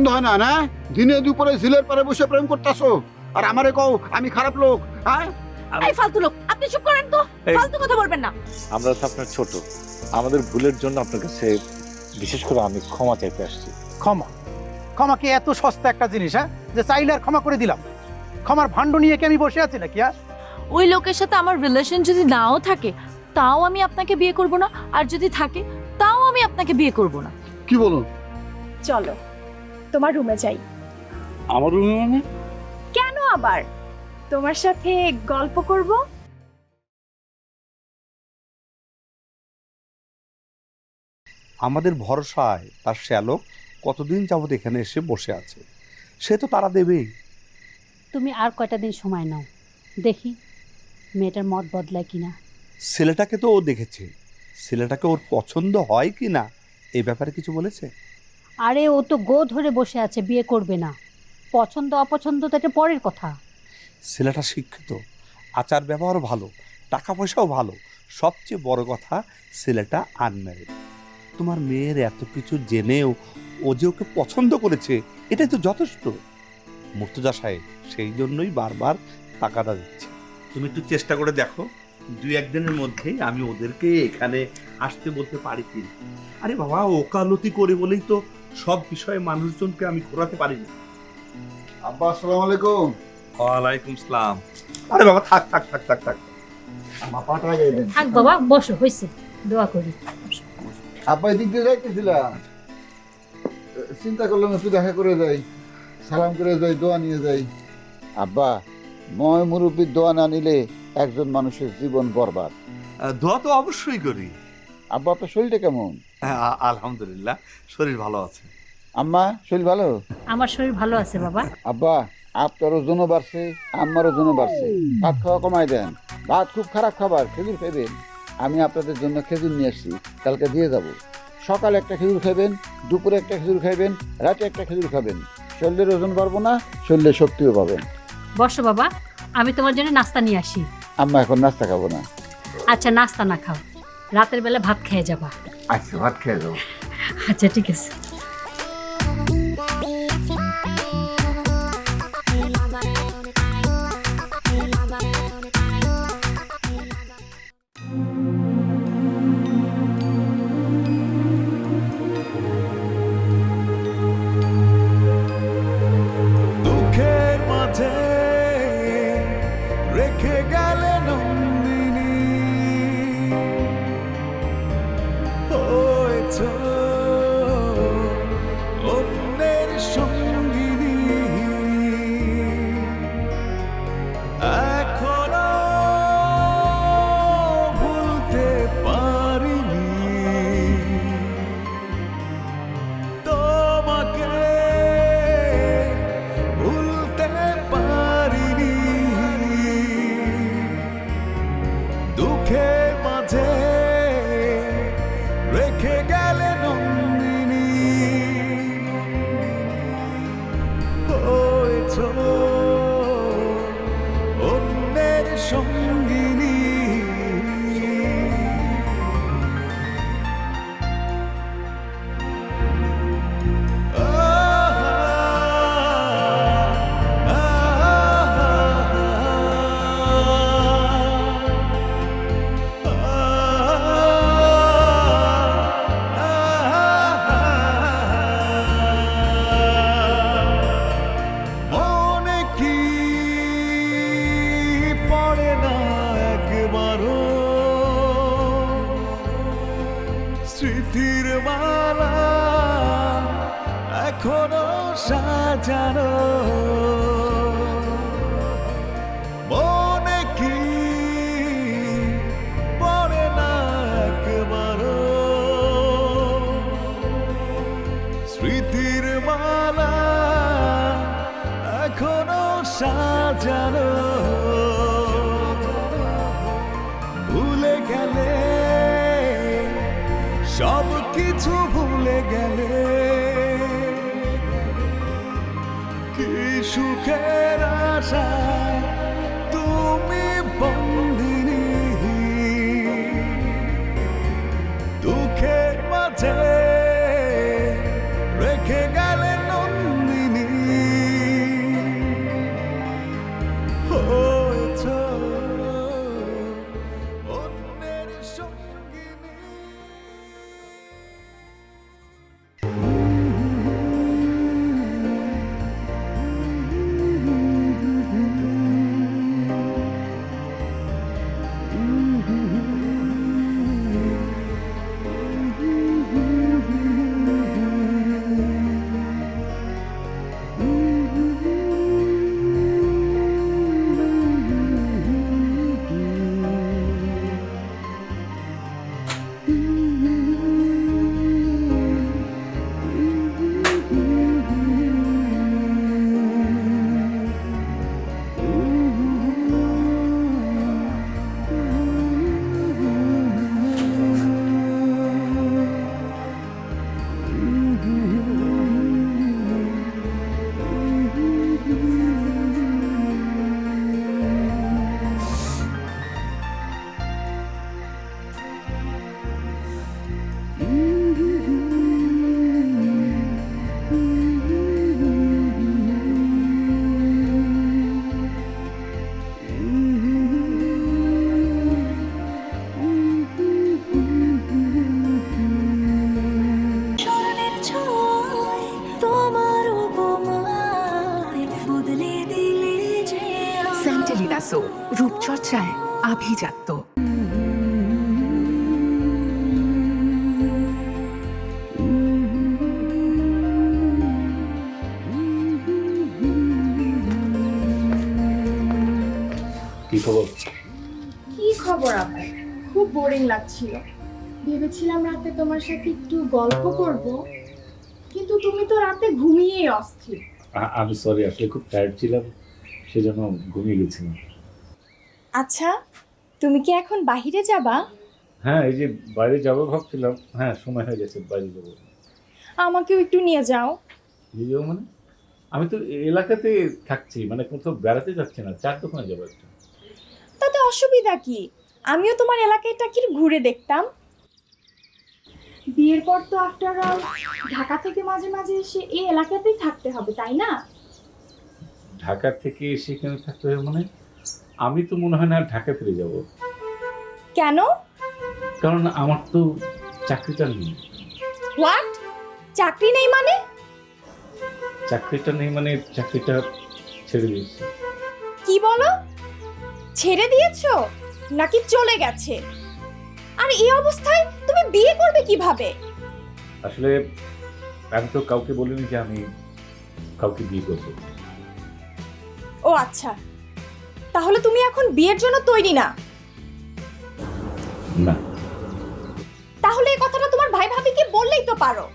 পছন্দ হয় না না? দিনে দুপুরে ঝিলের পারে বসে প্রেম করতেছো। আর আমারে কও আমি খারাপ লোক হ্যাঁ? এই ফালতু লোক আপনি চুপ করেন তো। ফালতু কথা বলবেন না। আমরা তো আপনার ছোট। আমাদের ভুলের জন্য আপনার কাছে বিশেষ করে আমি ক্ষমা চাইতে আসছি। ক্ষমা? ক্ষমা কি এত সস্তা একটা জিনিস হ্যাঁ? যে চাইলে আর ক্ষমা করে দিলাম। ক্ষমার ভাণ্ড নিয়ে কি আমি বসে আছি নাকি হ্যাঁ? ওই লোকের সাথে আমার রিলেশন যদি নাও থাকে তাও আমি আপনাকে বিয়ে করব না। আর যদি থাকে তাও আমি আপনাকে বিয়ে করব না। কি বলো চলো। তোমার রুমে যাই। আমার রুমে মানে? কেন আবার? তোমার সাথে গল্প করব? আমাদের ভরসায় তার শ্যালক কতদিন যাবত এখানে এসে বসে আছে? সে তো তারা দেবেই। তুমি আর কয়টা দিন সময় নাও। দেখি মেয়েটার মত বদলায় কিনা। ছেলেটাকে তো ও দেখেছে। ছেলেটাকে ওর পছন্দ হয় কি না এই ব্যাপারে কিছু বলেছে? আরে ও তো গো ধরে বসে আছে বিয়ে করবে না। পছন্দ অপছন্দ তো এটা পরের কথা। ছেলেটা শিক্ষিত আচার ব্যবহার ভালো টাকা পয়সাও ভালো। সবচেয়ে বড় কথা ছেলেটা আনম্যারিড তোমার মেয়ের এত কিছু জেনেও ও যে ওকে পছন্দ করেছে এটাই তো যথেষ্ট। মুর্তজা সাহেব সেই জন্যই বারবার টাকাটা দিচ্ছে। তুমি একটু চেষ্টা করে দেখো। দুই একদিনের মধ্যেই আমি ওদেরকে এখানে আসতে বলতে পারি কি আরে বাবা ওকালতি করে বলেই তো সব বিষয়ে মানুষজনকে আমি ঘোরাতে পারি না আব্বা আসসালামু আলাইকুম। ওয়ালাইকুম সালাম। আরে বাবা থাক থাক থাক থাক থাক। আমার পাটা গাইলেন থাক বাবা বসো হয়েছে দোয়া করি। আব্বা এদিক দিয়ে যাইতেছিলাম চিন্তা করলাম একটু দেখা করে যাই। সালাম করে যাই দোয়া নিয়ে যাই। আব্বা ময় মুরব্বীর দোয়া না নিলে একজন মানুষের জীবন বরবাদ। দোয়া তো অবশ্যই করি। আব্বা আপনার শরীরটা কেমন? হ্যাঁ, আলহামদুলিল্লাহ শরীর ভালো আছে। আম্মা শরীর ভালো? আমার শরীর ভালো আছে বাবা। আব্বা আপনার ওজনও বাড়ছে আমার ওজনও বাড়ছে। ভাত খাওয়া কমাই দেন। ভাত খুব খারাপ খাবার খেজুর খাইবেন। আমি আপনাদের জন্য খেজুর নিয়ে আসছি কালকে দিয়ে যাব। সকালে একটা খেজুর খাবেন দুপুরে একটা খেজুর খাইবেন রাতে একটা খেজুর খাবেন। শরীরের ওজন বাড়বো না শরীরে শক্তিও পাবেন। বসো বাবা আমি তোমার জন্য নাস্তা নিয়ে আসি। আম্মা এখন নাস্তা খাব না। আচ্ছা নাস্তা না খাও। রাতের বেলা ভাত খেয়ে যাবা আচ্ছা ভাত খেয়ে যাব আচ্ছা ঠিক আছে সাজানো ভুলে গেলে সব কিছু ভুলে গেলে কি সুখের আভিজাত্য। কি খবর? কি খবর আপনার? খুব বোরিং লাগছিল। ভেবেছিলাম রাতে তোমার সাথে একটু গল্প করব কিন্তু তুমি তো রাতে ঘুমিয়েই অস্থির। আমি সরি আসলে খুব টায়ার্ড ছিলাম সেজন্য ঘুমিয়ে গেছিলাম। আচ্ছা তুমি কি এখন বাহিরে যাবা? হ্যাঁ এই যে বাইরে যাব ভাবছিলাম। হ্যাঁ সময় হয়ে গেছে বাইরে যাব। আমাকেও একটু নিয়ে যাও। নিয়ে যাব মানে? আমি তো এলাকাতে থাকছি মানে কোথাও বেড়াতে যাচ্ছি না চার দোকানে যাব একটা। তাতে অসুবিধা কি? আমিও তোমার এলাকাটা কি ঘুরে দেখতাম। বিয়ের পর তো আফটার অল ঢাকা থেকে মাঝে মাঝে এসে এই এলাকাতেই থাকতে হবে তাই না? ঢাকা থেকে এসে কেন থাকতে হবে মানে? আমি তো মনে হয় না ঢাকা ফিরে যাব। কেন? কারণ আমার তো চাকরিটা নেই। হোয়াট চাকরি নেই মানে? চাকরিটা নেই মানে চাকরিটা ছেড়ে দিয়েছি। কি বলো? ছেড়ে দিয়েছ? নাকি চলে গেছে? আর এই অবস্থায় তুমি বিয়ে করবে কীভাবে? আসলে আমি তো কাউকে বলিনি যে আমি কাউকে বিয়ে করব। ও আচ্ছা। তাহলে তুমি এখন বিয়ের জন্য তৈরি না। না। তাহলে এই কথাটা তোমার ভাই ভাবিকে বললেই তো পারো।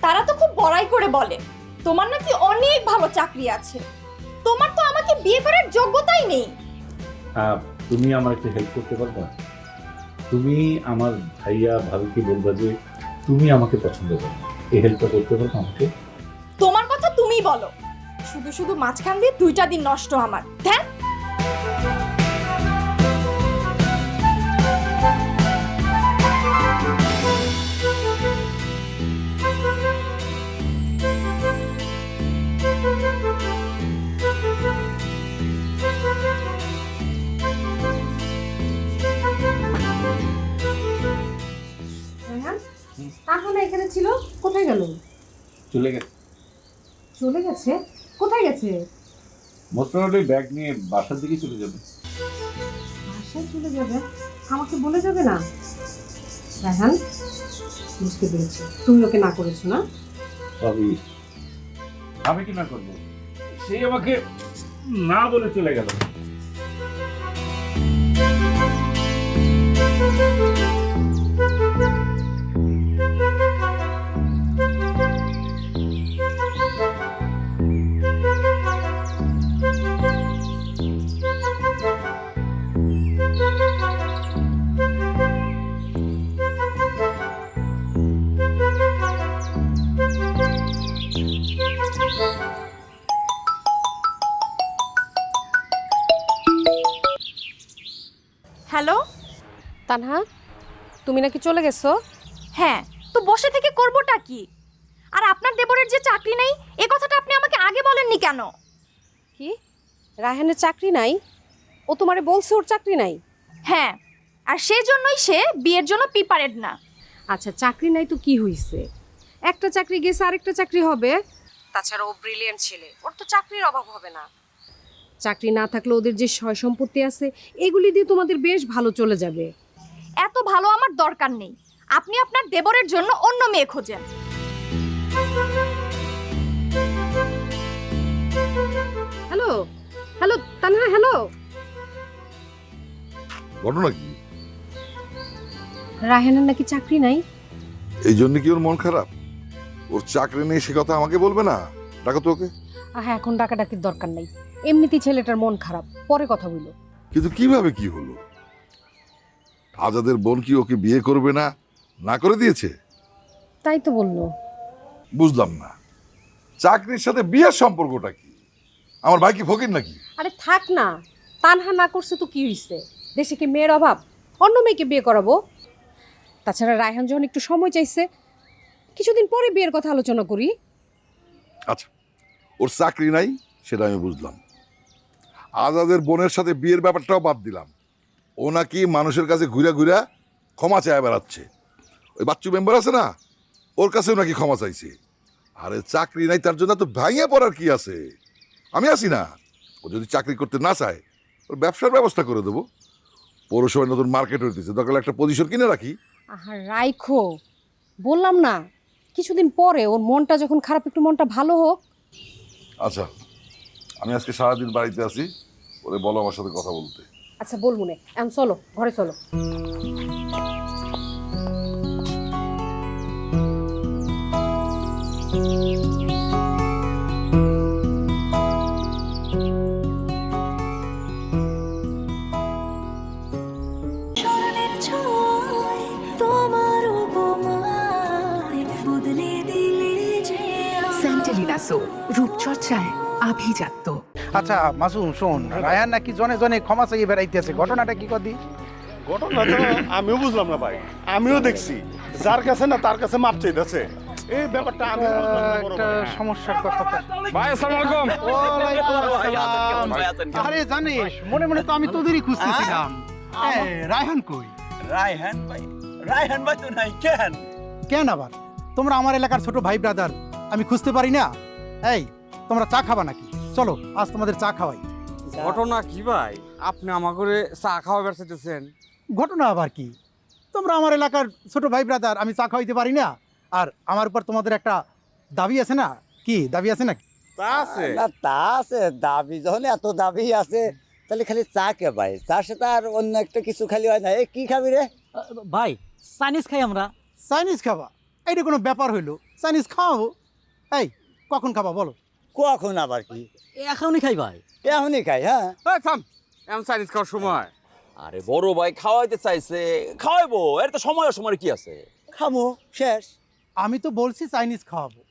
তারা তো খুব বড়াই করে বলে তোমার নাকি অনেক ভালো চাকরি আছে। তোমার তো আমাকে বিয়ে করার যোগ্যতাই নেই। আহ, তুমি আমার একটু হেল্প করতে পারবা? তুমি আমার ভাইয়া ভাবিকে বলবা যে তুমি আমাকে পছন্দ করো। এই হেল্পটা করতে পারব আমাকে? তোমার কথা তুমিই বলো। শুধু শুধু মাঝখান দিয়ে দুইটা দিন নষ্ট আমার। ধ্যান এখানে ছিল? কোথায় গেল? চলে গেছে। চলে গেছে? কোথায় গেছে? মোটামুটি ব্যাগ নিয়ে বাসার দিকে চলে যাবে। বাসায় চলে যাবে? আমাকে বলে যাবে না? রায়হান বুঝতে পেরেছি। তুমি ওকে না করেছ না? ভাবি আমি কি না করব? সে আমাকে না বলে চলে গেল। তুমি নাকি চলে গেছো? হ্যাঁ তো বসে থেকে করবোটা কি? আর আপনার দেবরের যে চাকরি নেই এ কথাটা আপনি আমাকে আগে বলেননি কেন? কি? রায়হানের চাকরি নাই? ও তোমারে বলছে ওর চাকরি নাই? হ্যাঁ আর সেজন্যই সে বিয়ের জন্য প্রিপারেড না। আচ্ছা চাকরি নাই তো কি হইছে? একটা চাকরি গেছে আরেকটা চাকরি হবে। তাছাড়া ও ব্রিলিয়েন্ট ছেলে ওর তো চাকরির অভাব হবে না। চাকরি না থাকলে ওদের যে সয় সম্পত্তি আছে এগুলি দিয়ে তোমাদের বেশ ভালো চলে যাবে। এত ভালো আমার দরকার নেই। আপনি আপনার দেবরের জন্য অন্য মেয়ে খোঁজেন। Hello hello Tanha hello. ঘটনা কি রায়হানের নাকি চাকরি নাই? এই জন্য কি ওর মন খারাপ? ওর চাকরি নেই সে কথা আমাকে বলবে না? ডাকো তো ওকে। আহ এখন ডাকাডাকির দরকার নাই। এমনিতেই ছেলেটার মন খারাপ পরে কথা বলল কিন্তু কীভাবে কি হলো? আজাদের বোন কি ওকে বিয়ে করবে না? না করে দিয়েছে? তাই তো বলল। বুঝলাম না। চাকরির সাথে বিয়ের সম্পর্কটা কি? আমার ভাই কি ফকির নাকি? আরে থাক না। তানহা না করছে তো কি হইছে? দেশে কি মেয়ের অভাব? অন্য মেয়েকে বিয়ে করাবো? তাছাড়া রায়হান যখন একটু সময় চাইছে কিছুদিন পরে বিয়ের কথা আলোচনা করি। আচ্ছা ওর চাকরি নাই সেটা আমি বুঝলাম। আজাদের বোনের সাথে বিয়ের ব্যাপারটাও বাদ দিলাম। ও নাকি মানুষের কাছে ঘুরে ঘুরে ক্ষমা চায় বেড়াচ্ছে। ওই বাচ্চু মেম্বার আছে না? ওর কাছেও নাকি ক্ষমা চাইছে। আরে চাকরি নাই তার জন্য তো ভেঙে পড়ার কি আছে? আমি আছি না। ও যদি চাকরি করতে না চায় ওর ব্যবসার ব্যবস্থা করে দেবো। পৌরসভায় নতুন মার্কেট হয়ে হইতেছে দরকার একটা পজিশন কিনে রাখি। আহা রাইখো। বললাম না কিছুদিন পরে ওর মনটা যখন খারাপ একটু মনটা ভালো হোক। আচ্ছা আমি আজকে সারাদিন বাড়িতে আছি ওরে বলো আমার সাথে কথা বলতে। আচ্ছা বলব না এখন চলো ঘরে চলো। রূপচর্চায় আভিজাত্য। আচ্ছা মাসুম শোন রায়ান নাকি জনে জনে ক্ষমা চাইয়ে বেড়াইতেছে? ঘটনাটা কি কদি? ঘটনা তো আমিও বুঝলাম না ভাই। আমিও দেখছি। যার কাছে না তার কাছে মাপ চাইতেছে। এই ব্যাপারটা আমি একটা সমস্যার কথা ভাই আসসালামু আলাইকুম। ওয়ালাইকুম আসসালাম। আরে জানিস মনে মনে তো আমি তোদেরই খুঁজতেছিলাম। এই, রায়হান কই? রায়হান ভাই। রায়হান ভাই তো নাই কেন? কেন আবার? তোমরা আমার এলাকার ছোট ভাই ব্রাদার আমি খুঁজতে পারি না? এই তোমরা চা খাবা নাকি? চলো আজ তোমাদের চা খাওয়াই। ঘটনা কি ভাই? আপনি আমার করে চা খাওয়া বেড়াইতেছেন ঘটনা আবার কি? তোমরা আমার এলাকার ছোট ভাই ব্রাদার আমি চা খাওয়াইতে পারি না? আর আমার উপর তোমাদের একটা দাবি আছে না? কি দাবি আছে না তা আছে। না তা আছে। দাবি যখন এত দাবি আছে তাহলে খালি চা কে ভাই? চার সাথে আর অন্য একটা কিছু খালি হয় না। এ কি খাবি রে? ভাই চাইনিজ খাই আমরা। চাইনিজ খাবা? এইটা কোনো ব্যাপার হইল? চাইনিজ খাওয়াবো? এই কখন খাবা বলো? কখন আবার কি? এখনই খাই ভাই। এখনই খাই হ্যাঁ? এই থাম এমন চাইনিজ খাওয়ার সময়। আরে বড় ভাই খাওয়াইতে চাইছে। খাওয়াইবো এর তো সময় সময় কি আছে? খামো শেষ। আমি তো বলছি চাইনিজ খাওয়াবো।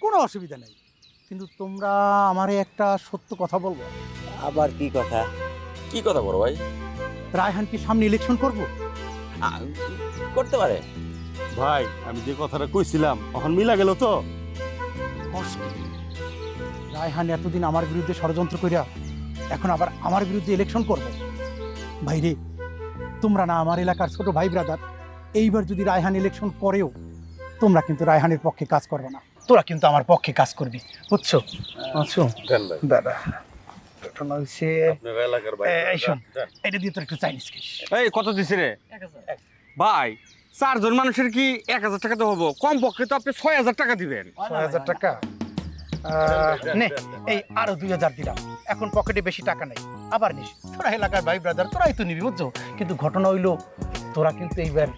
কোনো অসুবিধা নেই। কিন্তু তোমরা আমারে একটা সত্য কথা বলব। আবার কি কথা? কি কথা বড় ভাই? রায়হান কি সামনে ইলেকশন করব? আ- করতে পারে। ভাই আমি যে কথাটা কইছিলাম এখন মিলা গেল তো? কষ্ট রায়হান এতদিন আমার বিরুদ্ধে ষড়যন্ত্র করিয়া এখন আবার আমার বিরুদ্ধে ইলেকশন করবে? ভাইরে তোমরা না আমার এলাকার ছোট ভাই ব্রাদার এইবার যদি রায়হান ইলেকশন করেও তোমরা কিন্তু রায়হানের পক্ষে কাজ করবে না। তোরা কিন্তু আমার পক্ষে কাজ করবি বুঝছ? দাদা ঘটনা হচ্ছে এই শোন এটা দিয়ে তোর একটু চাইনিজ খাইস এই কত দিছে রে? ভাই চারজন মানুষের কি এক হাজার টাকা তো হব? কম পক্ষে তো আপনি ছয় হাজার টাকা দিবেন। ছয় হাজার টাকা? নে এই আরও দুই হাজার দিলাম। এখন পকেটে বেশি টাকা নেই। আবার নিস। তোরা এলাকার ভাই ব্রাদার তোরাই তো নিবি বুঝছ? কিন্তু ঘটনা হইল তোরা কিন্তু এইবার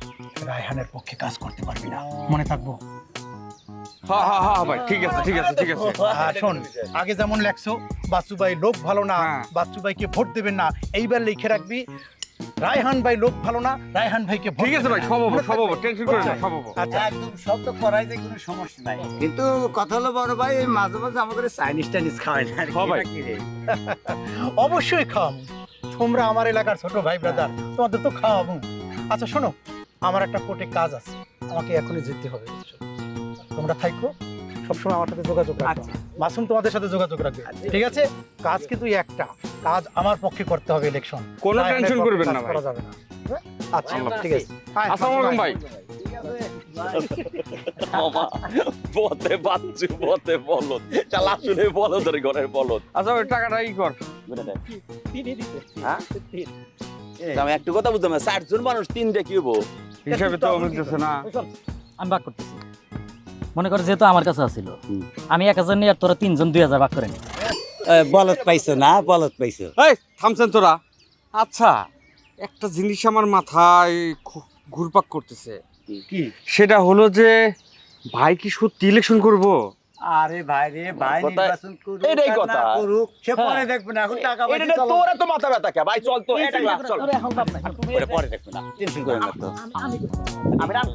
রায়হানের পক্ষে কাজ করতে পারবি না। মনে থাকব? হ্যাঁ হ্যাঁ হ্যাঁ ভাই ঠিক আছে ঠিক আছে ঠিক আছে। শোন আগে যেমন লেখছো বাচ্চু ভাই লোক ভালো না হ্যাঁ। বাচ্চু ভাইকে ভোট দেবেন না এইবার লিখে রাখবি রায়হান ভাই লোক ভালো না রায়হান ভাইকে ভোট ঠিক আছে ভাই সব হব সব হব টেনশন করেন না সব হব। আচ্ছা একদম সব তো করাই যায় কোনো সমস্যা নাই। কিন্তু কথা হলো বড় ভাই মাঝে মাঝে আমাদের চাইনিজ টাইনিজ খাওয়াই না কি হ্যাঁ ভাই। অবশ্যই খাওয়াবো তোমরা আমার এলাকার ছোট ভাই ব্রাদার তোমাদের তো খাওয়াবো। আচ্ছা শোনো আমার একটা কোর্টে কাজ আছে আমাকে এখনই যেতে হবে তোমরা থাইকো। সবসময় আমার সাথে যোগাযোগ রাখবে মাসুম তোমাদের সাথে যোগাযোগ রাখবে। ঠিক আছে? কাজ কিন্তু একটা। কাজ আমার পক্ষে করতে হবে ইলেকশন কোনো টেনশন করবেন না ভাই। করা যাবে না? আচ্ছা আল্লাহ ঠিক আছে। আসসালামু আলাইকুম ভাই। বতে বাচ্চু বতে বলদ। চাল আসলে বলদের ঘরের বলদ। আচ্ছা ওই টাকাটা ই কর। হ্যাঁ? আমি একটু কথা বুঝতাম না ষাটজন মানুষ তিনটে কি হব? হিসাবে তো মিলতেছে না। আমি ভাগ করতেছি। মনে কর যেহেতু আমার কাছে আছিল। আমি এক হাজার নিয়ে আর তোরা তিনজন দুই হাজার ভাগ করে নি। এ, বলদ পাইছো না বলত পাইছো? এই থামছেন তোরা। আচ্ছা একটা জিনিস আমার মাথায় ঘুরপাক করতেছে। কি? সেটা হলো যে ভাই কি সত্যি ইলেকশন করব? আরে ভাই রে ভাই কথা- নির্বাচন করুক এটাই কথা। করুক সে হ্যাঁ। পরে দেখবে না এখন টাকা পয়সা এটা চলো। তোর মাথা ব্যথা কে? ভাই চল তো এটা চল। এখন লাভ নাই। পরে পরে দেখবে না টেনশন করে না তো। আমি রাম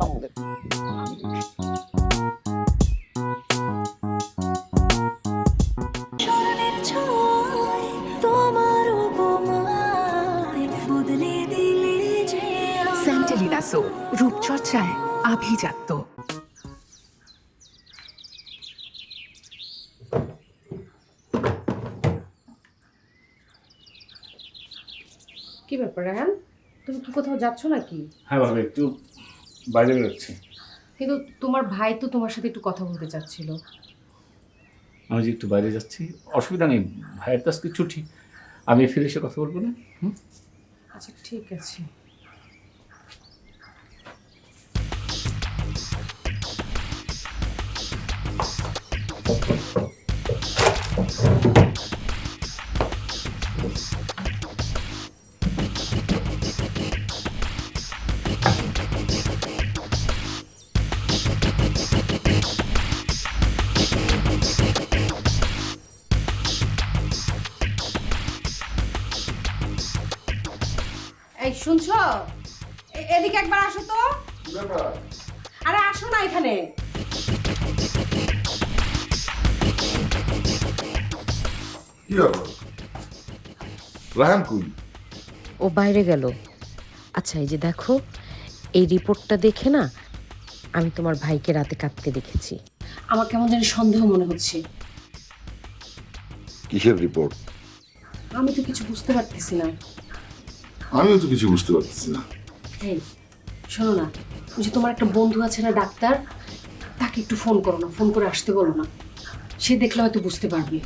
সো রূপচর্চায় আভিজাত্য। কি ব্যাপার রায়হান তুমি কি কোথাও যাচ্ছ নাকি? হ্যাঁ ভাবি একটু বাইরে বেরোচ্ছি। কিন্তু তোমার ভাই তো তোমার সাথে একটু কথা বলতে চাচ্ছিল। আমি যে একটু বাইরে যাচ্ছি অসুবিধা নেই ভাইয়ের তো আজকে ছুটি। আমি ফিরে এসে কথা বলব না হুম? আচ্ছা ঠিক আছে। শুনছো? এদিকে একবার আসো তো। আরে আসো না এখানে। কি ব্যাপার? রাহান কুই? ও বাইরে গেল। আচ্ছা এই যে দেখো এই রিপোর্টটা দেখে না আমি তোমার ভাইকে রাতে কাঁদতে দেখেছি। আমার কেমন জানি সন্দেহ মনে হচ্ছে। কিসের রিপোর্ট? আমি তো কিছু বুঝতে পারতেছি না। আমিও তো কিছু বুঝতে পারতেছি না। শোনো না, ওই যে তোমার একটা বন্ধু আছে না ডাক্তার, তাকে একটু ফোন করো না, ফোন করে আসতে বলো না। সে দেখলে হয়তো বুঝতে পারবে।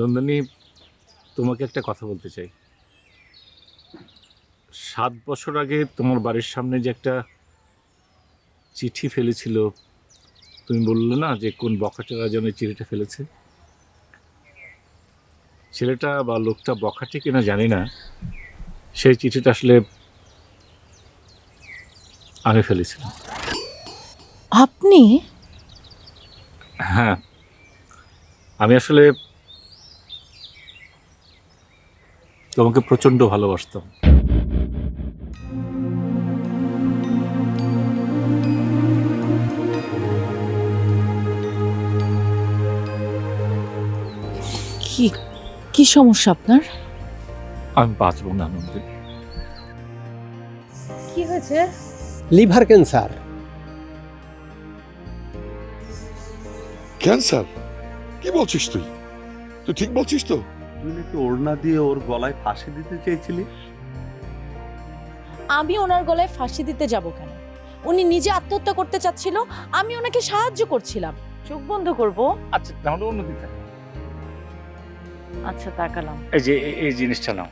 নন্দিনী তোমাকে একটা কথা বলতে চাই। সাত বছর আগে তোমার বাড়ির সামনে যে একটা চিঠি ফেলেছিল তুমি বললে না যে কোন বখাটেরা যেন চিঠিটা ফেলেছে? ছেলেটা বা লোকটা বখাটে কিনা জানি না সেই চিঠিটা আসলে আমি ফেলেছিলাম। আপনি? হ্যাঁ আমি আসলে তোমাকে প্রচণ্ড ভালোবাসতাম কি কি সমস্যা আপনার? আমি বাঁচবো না নন্দিনী কি হয়েছে? Liver cancer. ক্যান্সার? কি বলছিস তুই? তুই ঠিক বলছিস তো? তুই নাকি ওড়না দিয়ে ওর গলায় ফাঁসি দিতে চেয়েছিলি? আমি ওনার গলায় ফাঁসি দিতে যাব কেন? উনি নিজে আত্মহত্যা করতে চাচ্ছিল আমি ওনাকে সাহায্য করছিলাম। চোখ বন্ধ করব। আচ্ছা তাহলে অন্যদিকে। আচ্ছা তাকালাম। এই যে এই- এই জিনিসটা নাও।